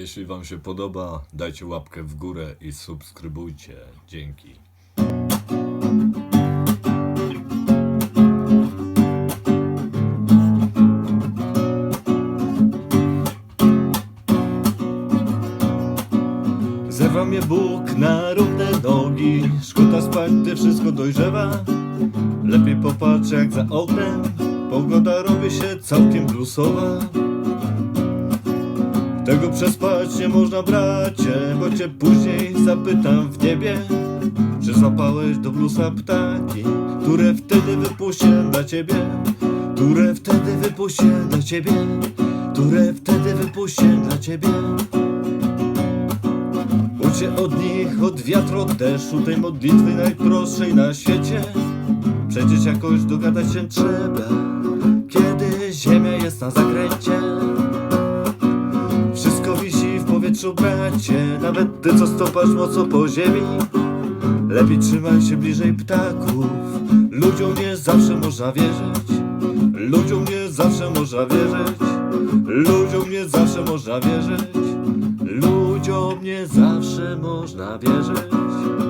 Jeśli Wam się podoba, dajcie łapkę w górę i subskrybujcie. Dzięki. Zerwa mnie Bóg na równe nogi Szkoda spać, gdy wszystko dojrzewa Lepiej popatrz jak za oknem Pogoda robi się całkiem bluesowa Tego przespać nie można bracie Bo cię później zapytam w niebie Czy złapałeś do bluesa ptaki Które wtedy wypuścię dla ciebie Które wtedy wypuścię dla ciebie Które wtedy wypuścię dla ciebie. Ucie od nich, od wiatru, od deszczu Tej modlitwy najprostszej na świecie. Przecież jakoś dogadać się trzeba Kiedy ziemia jest na zakręcie powietrzu, bracie Nawet ty, co stopasz mocno po ziemi Lepiej trzymaj się bliżej ptaków. Ludziom nie zawsze można wierzyć. Ludziom nie zawsze można wierzyć. Ludziom nie zawsze można wierzyć. Ludziom nie zawsze można wierzyć